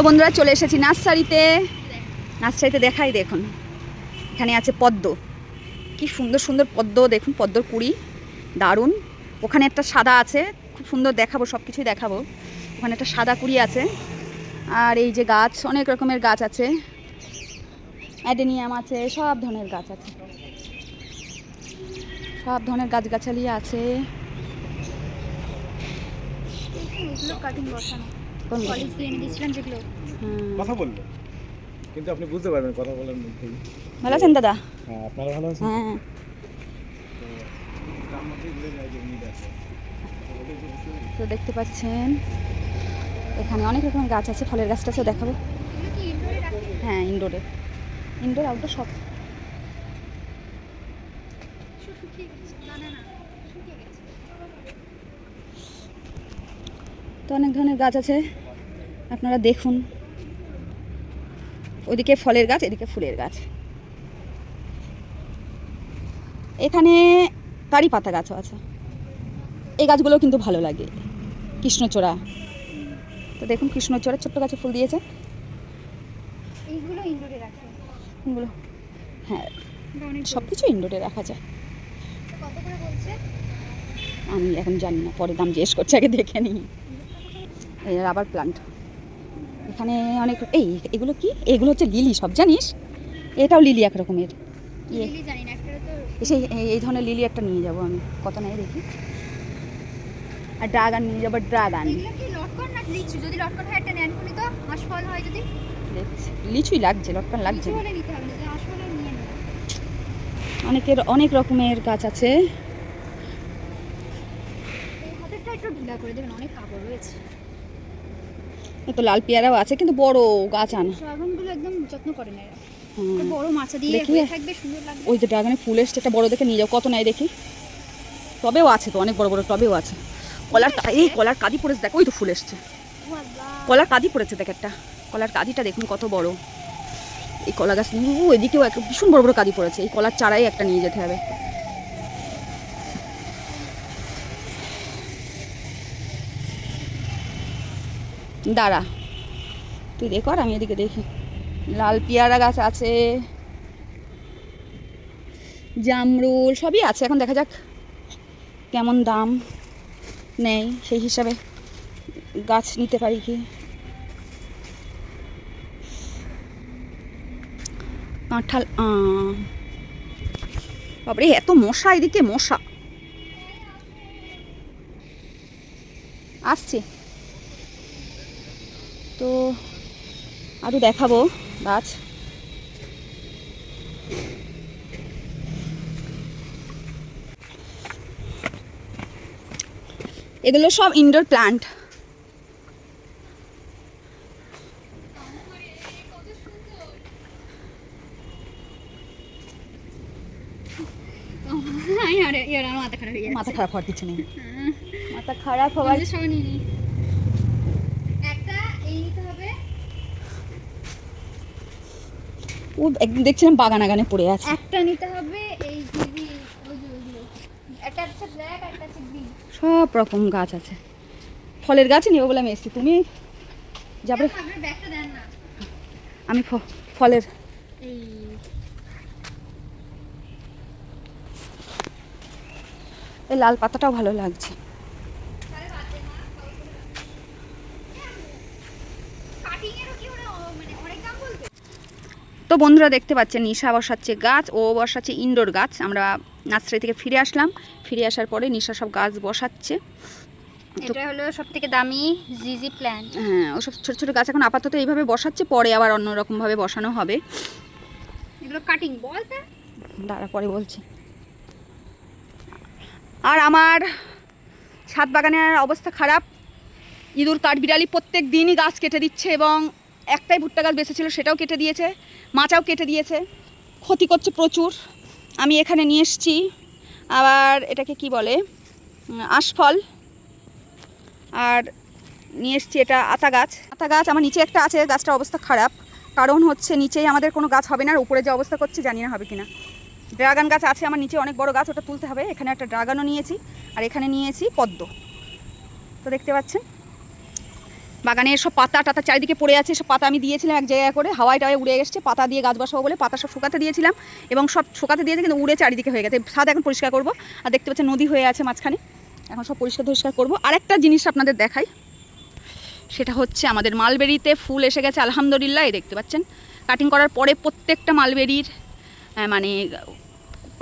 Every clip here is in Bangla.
তো বন্ধুরা চলে এসেছি নার্সারিতে। নার্সারিতে দেখাই দেখুন। এখানে আছে পদ্ম। কি সুন্দর সুন্দর পদ্ম, দেখুন পদ্মর কুড়ি। দারুণ। ওখানে একটা সাদা আছে, খুব সুন্দর দেখাবো সব কিছুই দেখাবো। ওখানে একটা সাদা কুড়ি আছে। আর এই যে গাছ, অনেক রকমের গাছ আছে। অ্যাডেনিয়াম আছে, সব ধরনের গাছ আছে। সব ধরনের গাছগাছালি আছে। কাটিং বসানো? কলেজ দিয়ে এনে দিয়েছিলাম যেগুলো। কথা বলল। কিন্তু আপনি বুঝতে পারবেন কথা বলার মধ্যেই। ভালো আছেন দাদা? হ্যাঁ আপনারা ভালো আছেন? হ্যাঁ। তো দেখতে পাচ্ছেন এখানে অনেক রকমের গাছ আছে ফলের গাছটা আছে দেখাবো। হ্যাঁ ইনডোরে ইনডোর আউটডোর সব। শুকিয়ে গেছে না না না শুকিয়ে গেছে তো অনেক ধরনের গাছ আছে। আপনারা দেখুন। ওইদিকে ফলের গাছ এদিকে ফুলের গাছ। এখানে কারি পাতা গাছও আছে। এই গাছগুলো কিন্তু ভালো লাগে। কৃষ্ণচূড়া। তো দেখুন কৃষ্ণচূড়া ছোট্ট গাছে ফুল দিয়েছে। এইগুলো হ্যাঁ সব কিছু ইনডোরে রাখা যায়। আমি এখন জানি না পরে দাম জিজ্ঞেস করছে আগে দেখে নিই। এই রাবার প্লান্ট। এখানে অনেক এই এগুলো কি? এগুলো হচ্ছে লিলি সব জানিস? এটাও লিলি এক রকমের। ইয়ে। এই- এই ধরনের লিলি একটা নিয়ে যাব আমি। কত নেয় দেখি? আর ড্রাগন নিয়ে যাব ড্রাগান। কি লটকন না লিচু? যদি লটকন হয় একটা নেন কোনি তো আশফল হয় যদি। লিচুই লাগছে লটকান লাগছে অনেকের অনেক রকমের গাছ আছে। একটু ঢিলা করে দেবেন অনেক কাপড় রয়েছে। তো লাল পেয়ারাও আছে কিন্তু বড় গাছ আনা। ড্রাগনগুলো একদম যত্ন করে না এরা হুম। একটা বড় মাছা দিয়ে থাকবে সুন্দর লাগবে। ওই যে ড্রাগনে ফুল এসছে একটা বড় দেখে নিয়ে যাও কত নেয় দেখি। টবেও আছে তো অনেক বড় বড় টবেও আছে। কলার এই কলার কাদি পড়েছে দেখ ওই তো ফুল এসছে। কলার কাদি পড়েছে দেখ একটা। কলার কাদিটা দেখুন কত বড়। এই কলা গাছ ও এদিকেও এক ভীষণ বড় বড় কাদি পড়েছে। এই কলার চারাই একটা নিয়ে যেতে হবে। দাঁড়া। তুই দেখো আমি এদিকে দেখি। লাল পেয়ারা গাছ আছে। জামরুল সবই আছে, এখন দেখা যাক কেমন দাম নেই সেই হিসাবে। গাছ নিতে পারি কি? কাঁঠাল। বাবারে এত মশা, এদিকে মশা। আসছি। তো আরও দেখাবো গাছ। এগুলো সব ইনডোর প্লান্ট মাথা খারাপ হয়ে যাচ্ছে মাথা খারাপ হওয়ার কিছু নেই। হুম। মাথা খারাপ হওয়ার আমাদের সবাই নিয়ে নিই। একটা এই নিতে হবে ও একদিন দেখছিলাম বাগান আগানে পড়ে আছে। একটা নিতে হবে এই একটা হচ্ছে ব্ল্যাক একটা হচ্ছে গ্রিন সব রকম গাছ আছে। ফলের গাছ নেব বলে আমি এসেছি। তুমি যাবে আমি ফলের এই লাল পাতাটাও ভালো লাগছে কাটিং এরও কি মানে ও- মানে অনেক দাম বলতে তো বন্ধুরা দেখতে পাচ্ছেন নিশা বসাচ্ছে গাছ ও বসাচ্ছে ইনডোর গাছ। আমরা নার্সারি থেকে ফিরে আসলাম। ফিরে আসার পরে নিশা সব গাছ বসাচ্ছে। এটা হলো সব থেকে দামি জিজি প্ল্যান্ট হ্যাঁ ওসব ছোটো ছোটো গাছ এখন আপাতত এইভাবে বসাচ্ছে পরে আবার অন্যরকমভাবে বসানো হবে। এগুলো কাটিং বলতে দাঁড়া পরে বলছি। আর আমার ছাদ বাগানের অবস্থা খারাপ। ইঁদুর কাঠবিড়ালি প্রত্যেক দিনই গাছ কেটে দিচ্ছে এবং একটাই ভুট্টা গাছ বেঁচেছিল, সেটাও কেটে দিয়েছে, মাচাও কেটে দিয়েছে। ক্ষতি করছে প্রচুর। আমি এখানে নিয়ে এসেছি। আবার এটাকে কি বলে? আশফল। আর নিয়ে এসেছি এটা আতা গাছ। আতা গাছ আমার নিচে একটা আছে, গাছটার অবস্থা খারাপ। কারণ হচ্ছে নিচেই আমাদের কোনো গাছ হবে না, আর উপরে যে অবস্থা করছে জানি না হবে কি না ড্রাগন গাছ আছে, আমার নিচে অনেক বড় গাছ, ওটা তুলতে হবে। এখানে একটা ড্রাগনও নিয়েছি, আর এখানে নিয়েছি পদ্ম। তো দেখতে পাচ্ছেন? বাগানে সব পাতা টাতা চারিদিকে পড়ে আছে, সব পাতা আমি দিয়েছিলাম এক জায়গায় করে, হাওয়ায় টাওয়ায় উড়ে এসছে, পাতা দিয়ে গাছ বসাবো বলে পাতা সব শুকাতে দিয়েছিলাম এবং সব শুকাতে দিয়েছে কিন্তু উড়ে চারিদিকে হয়ে গেছে। ছাদ এখন পরিষ্কার করব, আর দেখতে পাচ্ছেন নদী হয়ে আছে মাঝখানে, এখন সব পরিষ্কার পরিষ্কার করব। আরেকটা জিনিস আপনাদের দেখাই, সেটা হচ্ছে আমাদের মালবেরিতে ফুল এসে গেছে, আলহামদুলিল্লাহ, এই দেখতে পাচ্ছেন। কাটিং করার পরে প্রত্যেকটা মালবেরির মানে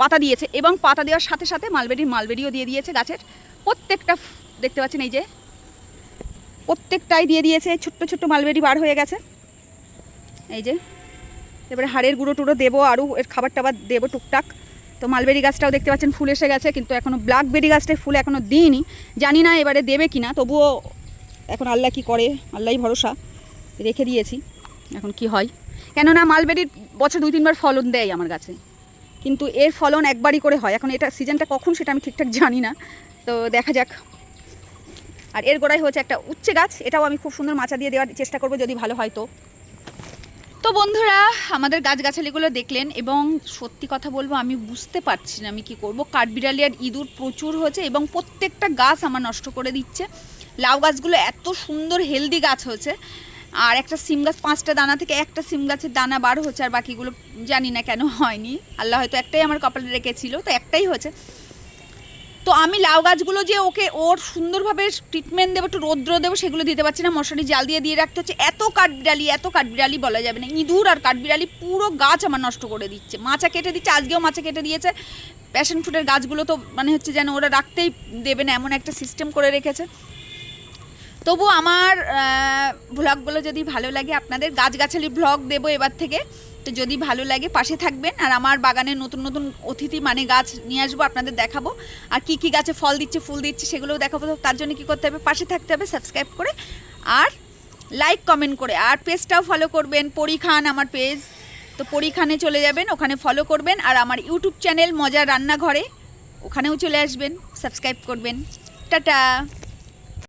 পাতা দিয়েছে এবং পাতা দেওয়ার সাথে সাথে মালবেরির মালবেরিও দিয়ে দিয়েছে গাছের। প্রত্যেকটা দেখতে পাচ্ছেন এই যে প্রত্যেকটাই দিয়ে দিয়েছে, ছোট্ট ছোট্ট মালবেরি বার হয়ে গেছে। এই যে, এবারে হাড়ের গুঁড়ো টুড়ো দেবো, আরও এর খাবার টাবার দেবো টুকটাক। তো মালবেরি গাছটাও দেখতে পাচ্ছেন, ফুল এসে গেছে, কিন্তু এখনও ব্ল্যাকবেরি গাছটায় ফুল এখনও দিইনি। জানি না এবারে দেবে কি না তবুও এখন আল্লাহ কি করে, আল্লাহই ভরসা, রেখে দিয়েছি, এখন কি হয়। কেননা মালবেরির বছর দুই, তিনবার ফলন দেয় আমার গাছে। কিন্তু এর ফলন একবারই করে হয়, এখন এটা সিজনটা কখন সেটা আমি ঠিকঠাক জানি না। তো দেখা যাক। আর এর গোড়ায় হচ্ছে একটা উচ্ছে গাছ, এটাও আমি খুব সুন্দর মাচা দিয়ে দেওয়ার চেষ্টা করব যদি ভালো হয় তো। তো বন্ধুরা, আমাদের গাছগাছালিগুলো দেখলেন এবং সত্যি কথা বলব, আমি বুঝতে পারছি না আমি কি করব। কাঠবিড়ালি আর ইঁদুর প্রচুর হয়েছে এবং প্রত্যেকটা গাছ আমার নষ্ট করে দিচ্ছে। লাউ গাছগুলো এত সুন্দর হেলদি গাছ হয়েছে। আর একটা সিম গাছ, পাঁচটা দানা থেকে একটা সিম গাছের দানা বার হচ্ছে আর বাকিগুলো জানি না কেন হয়নি। আল্লাহ হয়তো একটাই আমার কপালে রেখেছিল, তো একটাই হয়েছে। তো আমি লাউ গাছগুলো যে ওকে, ওর সুন্দরভাবে ট্রিটমেন্ট দেবো, একটু রৌদ্র দেবো, সেগুলো দিতে পারছি না। মশারি জাল দিয়ে দিয়ে রাখতে হচ্ছে। এত কাঠবিড়ালি এত কাঠবিড়ালি বলা যাবে না। ইঁদুর আর কাঠবিড়ালি পুরো গাছ আমার নষ্ট করে দিচ্ছে। মাচা কেটে দিচ্ছে, আজকেও মাচা কেটে দিয়েছে। প্যাশন ফ্রুটের গাছগুলো তো মানে হচ্ছে যেন ওরা রাখতেই দেবে না, এমন একটা সিস্টেম করে রেখেছে। তবু আমার ভ্লগগুলো যদি ভালো লাগে আপনাদের, গাছগাছালি ভ্লগ দেবো এবার থেকে। তো যদি ভালো লাগে পাশে থাকবেন। আর আমার বাগানে নতুন নতুন অতিথি মানে গাছ নিয়ে আসব, আপনাদের দেখাবো। আর কি কি গাছে ফল দিচ্ছে, ফুল দিচ্ছে সেগুলোও দেখাবো। তার জন্য কী করতে হবে? পাশে থাকতে হবে সাবস্ক্রাইব করে। আর লাইক কমেন্ট করে। আর পেজটাও ফলো করবেন পরীখান আমার পেজ তো পরীখানে চলে যাবেন, ওখানে ফলো করবেন। আর আমার ইউটিউব চ্যানেল মজার রান্নাঘরে, ওখানেও চলে আসবেন সাবস্ক্রাইব করবেন। টাটা!